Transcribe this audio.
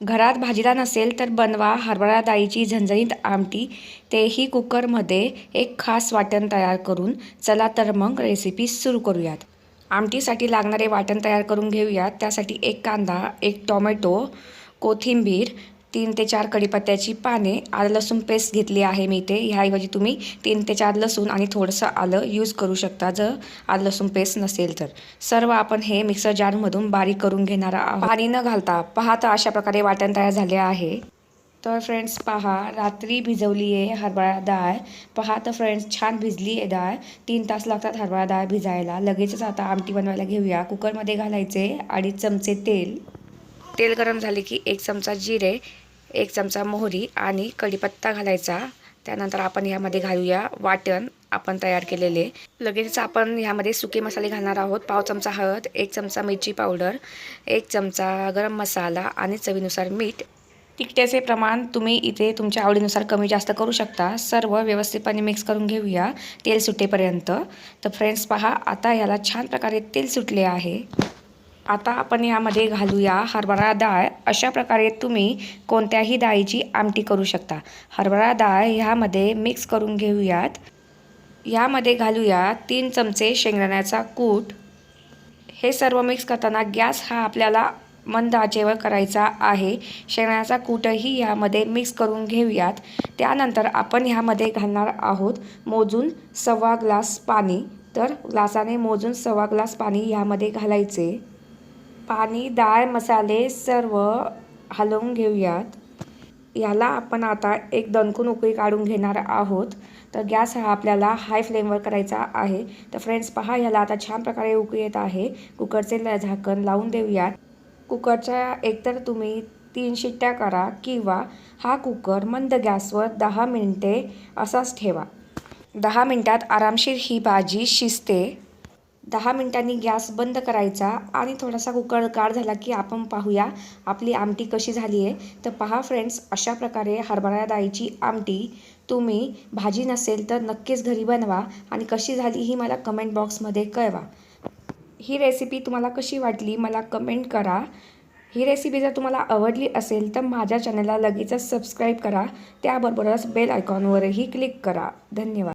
घरात भाजीला नसेल तर बनवा हरभरा डाळीची झणझणीत आमटी. तेही कुकरमध्ये एक खास वाटण तयार करून चला तर मग रेसिपी सुरू करूयात. आमटीसाठी लागणारे वाटण तयार करून घेऊयात. त्यासाठी एक कांदा एक टोमॅटो कोथिंबीर तीन ते चार कढीपत्त्याची पाने आलं लसूण पेस्ट घेतली आहे मी इथे. ह्याऐवजी तुम्ही तीन ते चार लसूण आणि थोडंसं आलं यूज करू शकता जर आलं लसूण पेस्ट नसेल तर. सर्व आपण हे मिक्सर जारमधून बारीक करून घेणार आहोत. पाणी न घालता पहा तर अशा प्रकारे वाटण तयार झाले आहे. तर फ्रेंड्स पहा रात्री भिजवली आहे हरभरा डाळ. पहा तर फ्रेंड्स छान भिजली आहे डाळ. तीन तास लागतात हरभरा डाळ भिजायला. लगेचच आता आमटी बनवायला घेऊया. कुकरमध्ये घालायचे अडीच चमचे तेल. तेल गरम झाले की एक चमचा जिरे एक चमचा मोहरी आणि कढीपत्ता घालायचा. त्यानंतर आपण ह्यामध्ये घालूया वाटण आपण तयार केलेले. लगेच आपण ह्यामध्ये सुके मसाले घालणार आहोत. पाव चमचा हळद एक चमचा मिरची पावडर एक चमचा गरम मसाला आणि चवीनुसार मीठ. तिखट्याचे प्रमाण तुम्ही इथे तुमच्या आवडीनुसार कमी जास्त करू शकता. सर्व व्यवस्थितपणे मिक्स करून घेऊया तेल सुटेपर्यंत. तर फ्रेंड्स पहा आता याला छान प्रकारे तेल सुटले आहे. आता आपण यामध्ये घालूया हरभरा डाळ. अशा प्रकारे तुम्ही कोणत्याही डाळीची आमटी करू शकता. हरभरा डाळ ह्यामध्ये मिक्स करून घेऊयात. यामध्ये घालूया तीन चमचे शेंगदाण्याचा कूट. हे सर्व मिक्स करताना गॅस हा आपल्याला मंद आचेवर करायचा आहे. शेंगदाण्याचा कूटही यामध्ये मिक्स करून घेऊयात. त्यानंतर आपण ह्यामध्ये घालणार आहोत मोजून सव्वा ग्लास पाणी. तर ग्लासाने मोजून सव्वा ग्लास पाणी यामध्ये घालायचे. पाणी डाळ मसाले सर्व हलवून घेऊयात. याला आपण आता एक दणकून उकळी काढून घेणार आहोत. तर गॅस हा आपल्याला हाय फ्लेमवर करायचा आहे. तर फ्रेंड्स पहा ह्याला आता छान प्रकारे उकळी येत आहे. कुकरचे झाकण लावून देऊयात. कुकरच्या एकतर तुम्ही तीन शिट्ट्या करा किंवा हा कुकर मंद गॅसवर दहा मिनटे असाच ठेवा. दहा मिनटात आरामशीर ही भाजी शिजते. दहा मिनटांनी गॅस बंद करायचा आणि थोडासा कुकर गार झाला की आपण पाहूया आपली आमटी कशी झाली आहे. तर पहा फ्रेंड्स अशा प्रकारे हरभरा डाळीची आमटी तुम्ही भाजी नसेल तर नक्कीच घरी बनवा आणि कशी झाली ही मला कमेंट बॉक्समध्ये कळवा. ही रेसिपी तुम्हाला कशी वाटली मला कमेंट करा. ही रेसिपी जर तुम्हाला आवडली असेल तर माझ्या चॅनलला लगेचच सबस्क्राईब करा. त्याबरोबरच बेल आयकॉनवरही क्लिक करा. धन्यवाद.